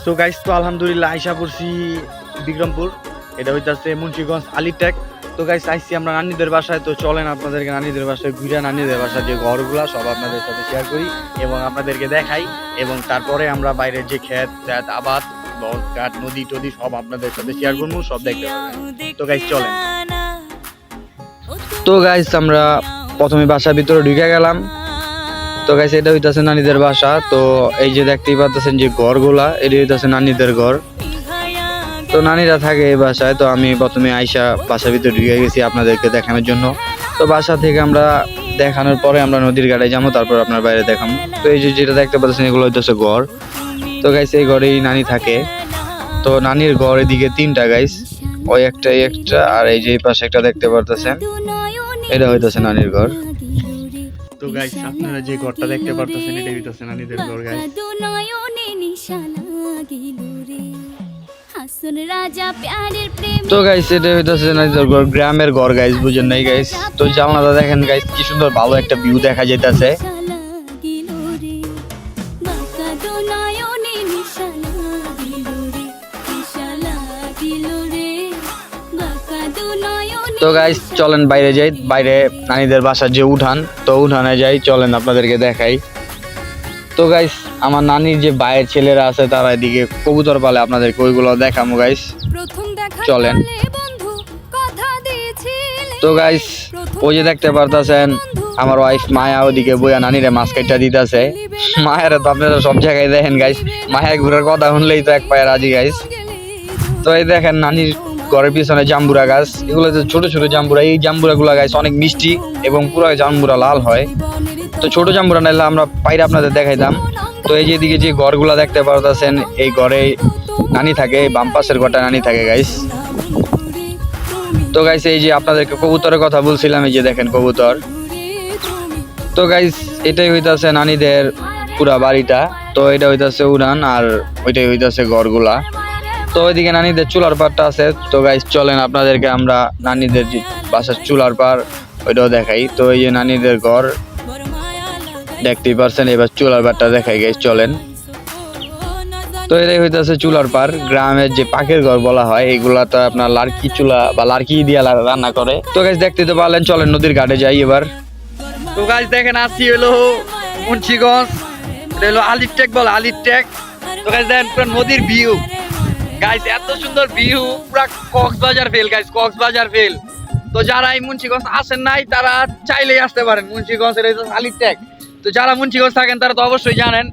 So guys তো আলহামদুলিল্লাহ আইসা পড়ছি বিক্রমপুর। এটা হইতাছে মুন্সিগঞ্জ আলিটেক। তো গাইস আইসি আমরা নানিদের বাসায়। তো, চলেন আপনাদেরকে নানিদের বাসায় ঘুরে নানিদের বাসায় যে ঘরগুলা, সব আপনাদের সাথে শেয়ার করি এবং আপনাদেরকে দেখাই এবং তারপরে আমরা বাইরের যে ক্ষেত, ত্যাত, আবাদ, বন, কাঠ, নদী টদি সব আপনাদের সাথে শেয়ার করব, সব দেখতে তো গাইস চলেন। তো গাইস আমরা প্রথমে বাসার ভিতরে ঢুকে গেলাম। তো গাইস এটা হইতাছে নানিদের বাসা। তো এই যে দেখতেই পাচ্ছেন যে ঘরগুলা, এটা হইতাছে নানিদের ঘর। তো নানিরা থাকে এই বাসায়, তো আমি প্রথমে আইসা বাসার ভিতরে ঢুকে গেছি আপনাদেরকে দেখানোর জন্য। তো বাসা থেকে আমরা দেখানোর পরে আমরা নদীর ঘাটে যাব, তারপর আপনার বাইরে দেখাবো। তো এই যে যেটা দেখতে পাচ্ছেন এগুলো হইতেছে ঘর। তো গাইস এই ঘরেই নানি থাকে। তো নানির ঘর এদিকে তিনটা গাইস ওই একটা একটা, আর এই যে পাশে একটা দেখতে পারতেছেন, এটা হইতেছে নানির ঘর। তো গাইস আপনারা যে ঘরটা দেখতে পারতেছেন এটা হইতাছে নানিদের ঘর গাইস রাজা প্যারের প্রেম তো গাইস এটা হইতাছে নানিদের ঘর গ্রামের ঘর গাইস বুঝেন নাই গাইস তো জানলাটা দেখেন গাইস কি সুন্দর ভালো একটা ভিউ দেখা যাইতাছে। তো গাইস চলেন বাইরে যাই। বাইরে নানিদের বাসার যে উঠান তো উঠানে যাই চলেন আপনাদেরকে দেখাই। তো গাইস আমার নানির যে বাইরের ছেলেরা আছে তারা এদিকে কবুতর পালে আপনাদেরকে ওইগুলো দেখামো গাইস চলেন। তো গাইস ওই যে দেখতে পারতাছেন আমার ওয়াইফ মায়া ওদিকে বইয়া নানিরে মাছ কাইটা দিতেছে। মায়ের তো আপনারা সব জায়গায় দেখেন গাইস মায়ের ঘুরার কথা শুনলেই তো এক পায়ে রাজি গাইস তো এই দেখেন নানির ঘরের পিছনে জাম্বুরা গাছ, এগুলো যে ছোট ছোট জাম্বুরা, এই জাম্বুরা গুলা গাছ অনেক মিষ্টি এবং পুরো জাম্বুরা লাল হয়। তো ছোট জাম্বুরা নাইলে আমরা পাইরে আপনাদের দেখাইতাম। তো এই যে এদিকে যে ঘরগুলা দেখতে পারতেছেন, এই ঘরে নানি থাকে, বাম পাশের ঘরটা নানি থাকে গাইস তো গাইস এই যে আপনাদেরকে কবুতরের কথা বলছিলাম, এই যে দেখেন কবুতর। তো গাইস এটাই হইতাছে নানিদের পুরা বাড়িটা। তো এটা হইতাছে উড়ান আর ওইটাই হইতাছে ঘরগুলা। তো ওইদিকে নানিদের চুলার পাড়টা আছে। তো গাইস চলেন আপনাদেরকে আমরা নানিদের বাসার চুলার পাড়, ওইটাও দেখাই। তো এই যে নানিদের ঘর, দেখতেই পারছেন, এবার চুলার পাড়টা দেখাই গাইস চলেন। তো এটাই হইতাছে চুলার পার গ্রামের যে পাখির ঘর বলা হয় এগুলা তো আপনার লার্কি চুলা বা লার্কি দিয়ে রান্না করে। তো গাছ দেখতে তো পারলেন, চলেন নদীর ঘাটে যাই এবার। তো গাছ দেখেন আসছি হলো মুন্সিগঞ্জ, এটা হলো আলির টেক বলে, আলির টেক। তো গাছ দেখেন পুরো নদীর ভিউ গাইস এত সুন্দর ভিউ পুরা Cox's Bazar fail guys Cox's Bazar fail তো যারা এই মুন্সিগঞ্জ আসেন নাই, তারা চাইলেই আসতে পারেন। মুন্সিগঞ্জ এটা হচ্ছে আলির টেক তো যারা মুন্সিগঞ্জ থাকেন, তারা তো অবশ্যই জানেন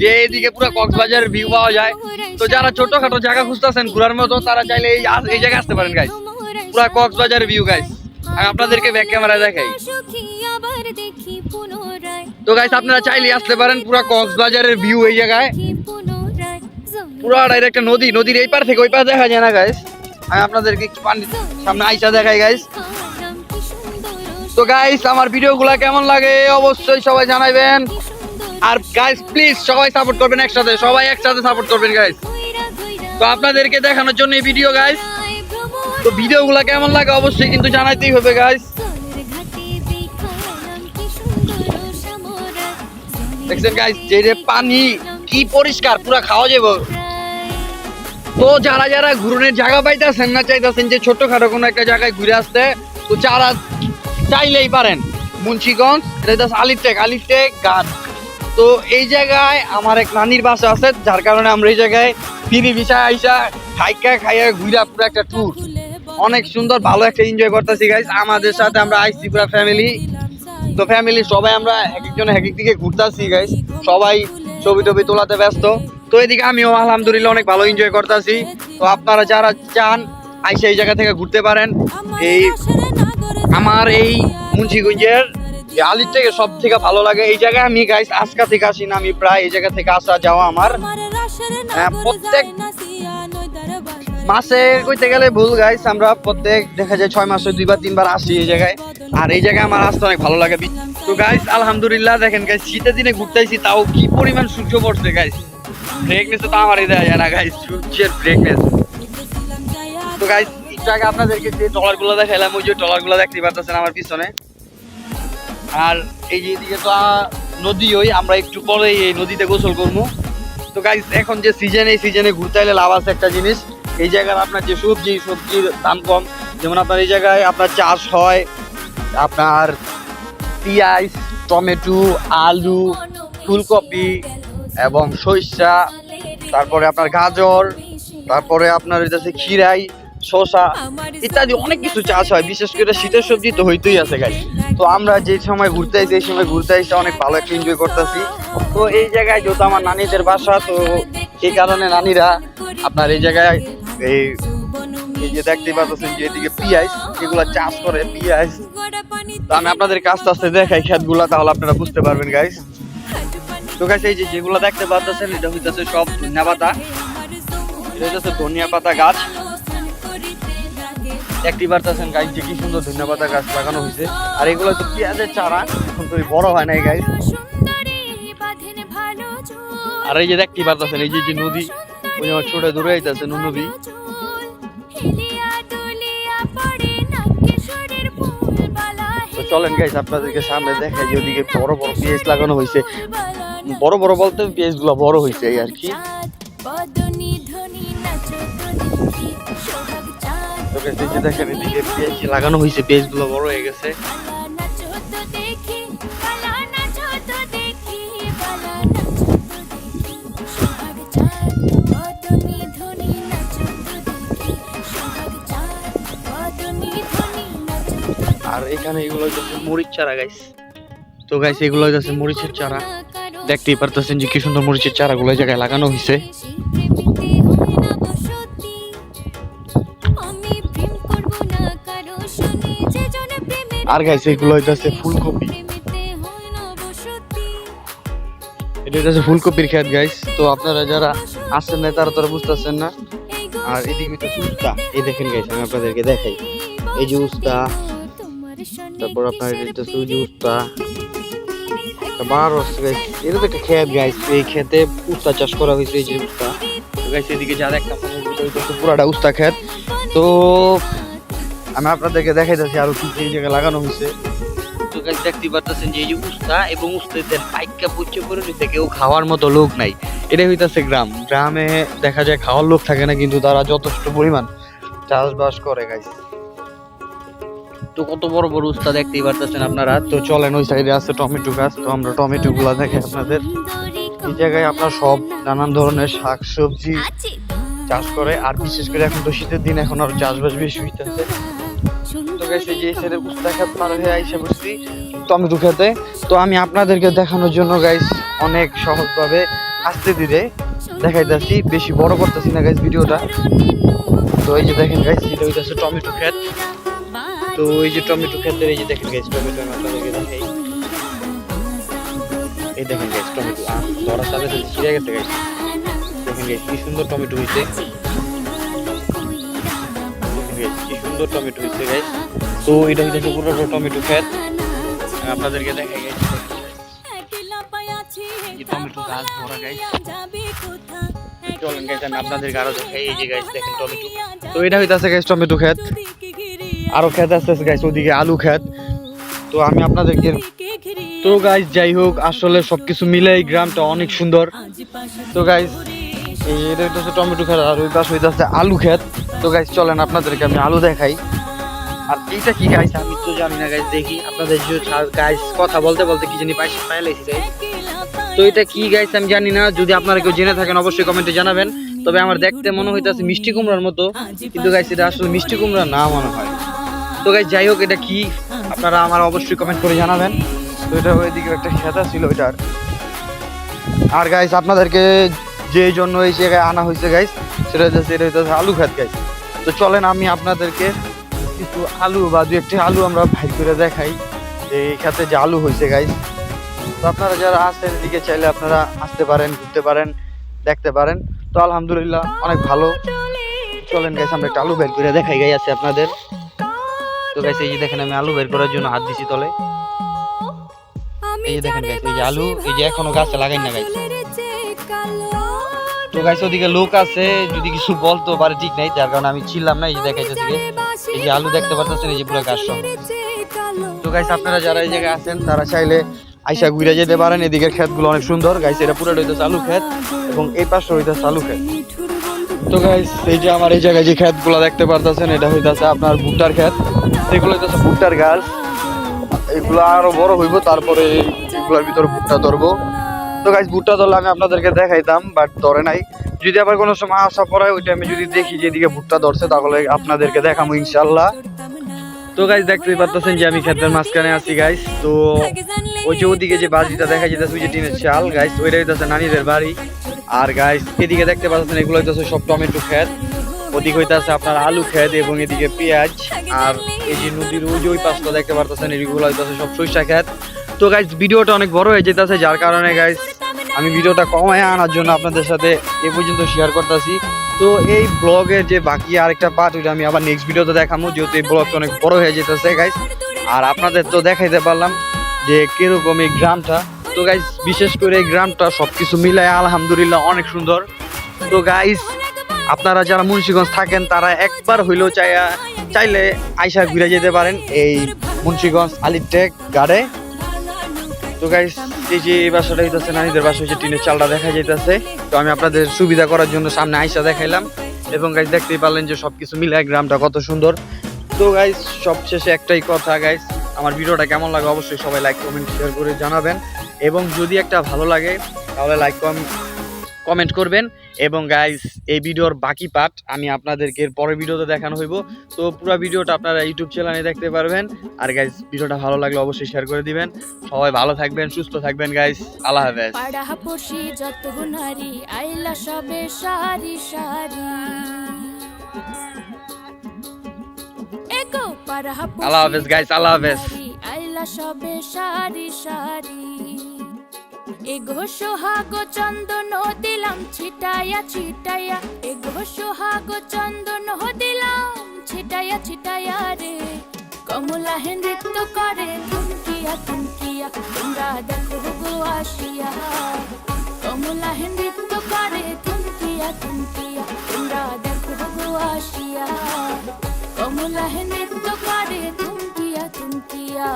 যে এইদিকে পুরো কক্সবাজারের ভিউ পাওয়া যায়। তো যারা ছোটখাটো জায়গা খুঁজতেছেন, ঘোরার মতো, তারা চাইলে এই এই জায়গায় আসতে পারেন গাইস পুরো কক্সবাজারের ভিউ গাইস আমি আপনাদেরকে ব্যাক ক্যামেরায় দেখাই। তো গাইস আপনারা চাইলে আসতে পারেন পুরো কক্সবাজারের ভিউ এই জায়গায়। পুরো ডাইরেক্ট একটা নদী, নদীর এই পার থেকে ওই পার দেখা যায় না গাইস আমি আপনাদেরকে সামনে আইসা দেখাই গাইস তো গাইস আমার ভিডিওগুলো কেমন লাগে অবশ্যই সবাই জানাবেন আর গাইস প্লিজ সবাই সাপোর্ট করবেন একসাথে, সবাই একসাথে সাপোর্ট করবেন গাইস তো, আপনাদেরকে দেখানোর জন্য এই ভিডিও গাইস তো, ভিডিওগুলো কেমন লাগে অবশ্যই কিন্তু জানাইতেই হবে গাইস দেখছেন গাইস যে পানি কি পরিষ্কার, পুরা খাওয়া যাব তো যারা যারা ঘুরনের জায়গা পাইতেছেন না, চাইতেছেন যে ছোটখাটো কোনো একটা জায়গায় ঘুরে আসতে, তো যারা চাইলেই পারেন। মুন্সিগঞ্জ, এটা আলিটেক আলিটেক গান তো এই জায়গায় আমার এক নানির বাসা আছে, যার কারণে আমরা এই জায়গায় ফিরি বিছা আইসা খাইকা খাইয়া ঘুরা পুরো একটা ট্যুর অনেক সুন্দর, ভালো একটা এনজয় করতেছি গাইস আমাদের সাথে আমরা আইসি পুরো ফ্যামিলি তো ফ্যামিলি সবাই আমরা এক একজন এক এক দিকে ঘুরতেছি গাইস সবাই ছবি টবি তোলাতে ব্যস্ত। তো এদিকে আমিও আলহামদুলিল্লাহ অনেক ভালো এনজয় করতেছি। তো আপনারা যারা চান আইসা এই জায়গা থেকে ঘুরতে পারেন। এই আমার এই মুন্সিগঞ্জের আলির থেকে সব থেকে ভালো লাগে এই জায়গায় আমি গাইস আজকা থেকে আসি না আমি প্রায় এই জায়গা থেকে আসা যাওয়া আমার। হ্যাঁ, প্রত্যেক মাসে কইতে গেলে ভুল গাইস আমরা প্রত্যেক দেখা যায় ছয় মাসে দুইবার তিনবার আসি এই জায়গায়। আর এই জায়গায় আমার আসতে অনেক ভালো লাগে। তো গাইস আলহামদুলিল্লাহ দেখেন গাইস শীতের দিনে ঘুরতে আইছি তাও কি পরিমাণ সূর্য পড়ছে গাইস ব্রেকনেস তো আমারই দেওয়া যায় না গাইস সূর্যের ব্রেকনেস তো গাইস একটু আগে আপনাদেরকে যে টলারগুলো দেখাইলাম, ওই যে টলারগুলো দেখতে পারতেছেন আমার পিছনে। আর এই যে এদিকে তো নদী, ওই আমরা একটু পরে এই নদীতে গোসল করব। তো গাইস এখন যে সিজন এই সিজনে ঘুরতে এলে লাভ আছে একটা জিনিস। এই জায়গার আপনার যে সবজি, সবজির দাম কম। যেমন আপনার এই জায়গায় আপনার চাষ হয়, আপনার পেঁয়াজ, টমেটো, আলু, ফুলকপি এবং সরিষা, তারপরে আপনার গাজর, তারপরে আপনার হইতেছে খিরাই শসা ইত্যাদি অনেক কিছু চাষ হয়। বিশেষ করে শীতের সবজি তো হইতেই আছে গাই তো আমরা যে সময় ঘুরতে আইছি, এই সময় ঘুরতে আইসে অনেক ভালো একটা এনজয় করতেছি। তো এই জায়গায় যেহেতু আমার নানিদের বাসা, তো এই কারণে নানিরা আপনার এই জায়গায় এই এই যে দেখতে পাচ্ছেন যে এদিকে পিঁয়াজ যেগুলো চাষ করে, পিঁয়াজ। তো আমি আপনাদের আস্তে আস্তে দেখাই ক্ষেতগুলা তাহলে আপনারা বুঝতে পারবেন গাইস তো গাইস এই যেগুলো দেখতে পাচ্ছেন এটা হইতেছে সব ধনিয়া পাতা। এটা হইতেছে ধনিয়া পাতা গাছ। দেখতে পারতেছেন গাছ যে কি সুন্দর ধনিয়া পাতা গাছ লাগানো হয়েছে আর এগুলো তো পেঁয়াজের চারা, এখন তো বড় হয় নাই গাছ আর এই যে দেখতে পারতেছেন, এই যে নদী, ওই আমার ছোট দূরে যাইতেছে নদী। চলেন গাইস আপনাদেরকে সামনে দেখাই যে ওদিকে বড় বড় পেঁয়াজ লাগানো হয়েছে বড় বড় বলতে পেঁয়াজগুলো বড় হয়েছে আর কি। দেখেন এদিকে পেঁয়াজ লাগানো হয়েছে পেঁয়াজগুলো বড় হয়ে গেছে। আর এখানে এগুলো মরিচ চারা গাইস তো গাইস এগুলো মরিচের চারা। দেখতেই পারতেছেন যে কি সুন্দর মরিচের চারাগুলো জায়গায় লাগানো হয়েছে আর গাইস এগুলো হচ্ছে ফুলকপি। এটা ফুলকপির ক্ষেত গাইস তো আপনারা যারা আসছেন না তারা তারা বুঝতেছেন না। আর এদিকে তো উস্তা। এই দেখেন গাইস আমি আপনাদেরকে দেখাই। এই যে উস্তা। তারপর আপনার এটা হচ্ছে উস্তা। বারো গাইস এটা তো একটা ক্ষেত গাইস এই ক্ষেতে উস্তা চাষ করা হয়েছে এই যে উস্তা। গাইস এদিকে যা একটা পুরাটা উস্তা ক্ষেত তো আমি আপনাদেরকে দেখাইতেছি আরও কি এই জায়গায় লাগানো হয়েছে। তো গাইস দেখতে পারতেছেন যে এই যে উস্তা এবং উস্তাদের পাইকা পুচ্ছে করে নিতে কেউ খাওয়ার মতো লোক নাই। এটাই হইতাছে গ্রাম। গ্রামে দেখা যায় খাওয়ার লোক থাকে না, কিন্তু তারা যথেষ্ট পরিমাণ চাষবাস করে গাইস তো কত বড় বড় উস্তা দেখতেই পারতেছেন আপনারা। তো চলেন, ওই সাইডে আছে টমেটো গাছ। তো আমরা টমেটো গুলা দেখে আপনাদের। এই জায়গায় আপনার সব নানান ধরনের শাক সবজি চাষ করে, আর বিশেষ করে এখন তো শীতের দিন, এখন আর চাষবাস বেশি হইতেছে। তো যে সাইডে উস্তা খাত পার হয়ে আইসা বসছি টমেটো খেতে। তো আমি আপনাদেরকে দেখানোর জন্য গাইস অনেক সহজভাবে আস্তে ধীরে দেখাইতেছি। বেশি বড় করতেছি না গাইস ভিডিওটা। তো এই যে দেখেন গাইস এটা হইতাছে টমেটো ক্ষেত। তো এই যে টমেটো ক্ষেতের এই যে দেখেন গাইস টমেটো আমি আপনাদেরকে এই দেখেন। গাইস টমেটো আম ধরার সাথে সাথে ছিঁড়ে গেছে গাইস দেখেন গাইস কি সুন্দর টমেটো দেখেন কি সুন্দর টমেটো গাইস তো এটা পুরো টমেটো ক্ষেত। আপনাদেরকে এই টমেটো গাছ ভরা চলেন আরও এই যে দেখেন টমেটো। তো এটা টমেটো ক্ষেত। আরও ক্ষেত আসতেছে গাইস ওদিকে আলু ক্ষেত তো আমি আপনাদেরকে তো গাইস যাই হোক, আসলে সবকিছু মিলে এই গ্রামটা অনেক সুন্দর। তো গাইস এটা হইতাছে টমেটো ক্ষেত আর ওই পাশে হইতাছে আলু ক্ষেত তো গাইস চলেন আপনাদেরকে আমি আলু দেখাই। আর এইটা কি গাইস আমি তো জানি না গাইস দেখি আপনাদের যে গাইস কথা বলতে বলতে কি জানি পাইছি পাইলাইছি তো এটা কি গাইস আমি জানি না, যদি আপনারা কেউ জেনে থাকেন, অবশ্যই কমেন্টে জানাবেন। তবে আমার দেখতে মনে হইতেছে মিষ্টি কুমড়ার মতো। কিন্তু গাইস এটা আসলে মিষ্টি কুমড়া না মনে হয়। তো গাইস যাই হোক, এটা কি? আপনারা আমার অবশ্যই কমেন্ট করে জানাবেন। তো এটা ওইদিকে একটা খেতা ছিল ওইটার। আর গাইস আপনাদেরকে যে জন্য এই জায়গায় আনা হয়েছে গাইস সেটা হচ্ছে এটা হচ্ছে আলু খেত গাইস তো চলেন আমি আপনাদেরকে কিছু আলু বা দু একটি আলু আমরা ভাই করে দেখাই, যে এই খেতে যে আলু হয়েছে গাইস তো আপনারা যারা আসেন এদিকে চাইলে আপনারা আসতে পারেন, ঘুরতে পারেন, দেখতে পারেন। তো আলহামদুলিল্লাহ, অনেক ভালো। চলেন গাইস আমরা একটা আলু বের করে দেখাই গাই আছে আপনাদের। তো গাইস এই যে দেখেন আমি আলু বের করার জন্য হাত দিছি তলে। এই যে দেখেন গাইস এই যে আলু, এই যে এখনও গাছে লাগাই না গাইস তো গাইস ওদিকে লোক আছে, যদি কিছু বলতো পারে ঠিক নাই, যার কারণে আমি ছিলাম না, এই যে দেখাইতেছি এই যে আলু দেখতে পারতেছেন, এই যে পুরো গাছ সহ তো গাইস আপনারা যারা এই জায়গায় আছেন, তারা চাইলে আইসা ঘুরে যেতে পারেন এদিকে ক্ষেতগুলো অনেক সুন্দর। গাইস এটা পুরোটা হইতেছে আলু ক্ষেত এবং এই পাশটা হইতেছে আলু ক্ষেত। তো গাইস এই যে আমার এই জায়গায় যে ক্ষেতগুলো দেখতে পারতেছেন, এটা হইতাছে আপনার ভুট্টার ক্ষেত। এগুলো হইতাছে ভুট্টার গাছ। এগুলো আরও বড় হইব, তারপরে এগুলোর ভিতরে ভুট্টা ধরবো। তো গাইস ভুট্টা ধরলে আমি আপনাদেরকে দেখাইতাম বাট ধরে নাই। যদি আবার কোনো সময় আসা পড়ে ওই টাইমে যদি দেখি যে এদিকে ভুট্টা ধরছে, তাহলে আপনাদেরকে দেখাবো ইনশাল্লাহ তো গাইস দেখতেই পারতেছেন যে আমি ক্ষেতের মাঝখানে আছি গাইস তো ওই যে ওদিকে যে বাড়িটা দেখা যেতেছে ওই যে টিনের চাল গাইস ওইটা হইতেছে নানিদের বাড়ি। আর গাইস এদিকে দেখতে পাচ্ছেন, এগুলো হইতেছে সব টমেটো ক্ষেত। ওদিকে হইতেছে আপনার আলু ক্ষেত এবং এদিকে পেঁয়াজ। আর এই যে নদীর ওই যে ওই পাশটা দেখতে পারতেছেন এগুলো হইতেছে সব সরিষা ক্ষেত। তো গাইস ভিডিওটা অনেক বড় হয়ে যেতেছে, যার কারণে গাইস আমি ভিডিওটা কমায় আনার জন্য আপনাদের সাথে এ পর্যন্ত শেয়ার করতেছি। তো এই ব্লগের যে বাকি আরেকটা পার্ট ওইটা আমি আবার নেক্সট ভিডিওতে দেখাবো যেহেতু এই ব্লগটা অনেক বড় হয়ে যেতেছে গাইস আর আপনাদের তো দেখাইতে পারলাম যে কীরকম এই গ্রামটা। তো গাইস বিশেষ করে গ্রামটা সবকিছু মিলায় আলহামদুলিল্লাহ অনেক সুন্দর। তো গাইস আপনারা যারা মুন্সীগঞ্জ থাকেন, তারা একবার হইলেও চাইয়া চাইলে আইসা ঘুরে যেতে পারেন এই মুন্সিগঞ্জ আলিটেক গাড়ে। তো গাইস এই যে এই বাসাটা হইতেছে, নানিদের বাসা হচ্ছে টিনের চালটা দেখা যাইতেছে। তো আমি আপনাদের সুবিধা করার জন্য সামনে আইসা দেখাইলাম। এবং গাইস দেখতেই পারলেন যে সবকিছু মিলায় গ্রামটা কত সুন্দর। তো গাইস সবশেষে একটাই কথা গাইস আমার ভিডিওটা কেমন লাগে অবশ্যই সবাই লাইক কমেন্ট শেয়ার করে জানাবেন। এবং যদি একটা ভালো লাগে তাহলে লাইক কম কমেন্ট করবেন। এবং গাইস এই ভিডিওর বাকি পার্ট আমি আপনাদেরকে পরের ভিডিওতে দেখানো হইব। তো পুরো ভিডিওটা আপনারা ইউটিউব চ্যানেলে দেখতে পারবেন। আর গাইস ভিডিওটা ভালো লাগলে অবশ্যই শেয়ার করে দিবেন। সবাই ভালো থাকবেন সুস্থ থাকবেন গাইস আল্লাহ হাফেজ। আইলা সবে সারি সারি। আল্লাহ হাফেজ গাইস আল্লাহ হাফেজ। সবে সারি সারি। এগো সোহাগ চন্দন, দিলাম ছিটাইয়া ছিটাইয়া এগো সোহাগ চন্দন, দিলাম ছিটাইয়া ছিটাইয়া রে। কমলা হে নৃত্য করে থুমকিয়া থুমকিয়া তোমরা দেখো গো আসিয়া। কমলা হে নৃত্য করে থুমকিয়া থুমকিয়া তোমরা দেখো গো আসিয়া। কমলা হে নৃত্য করে থুমকিয়া থুমকিয়া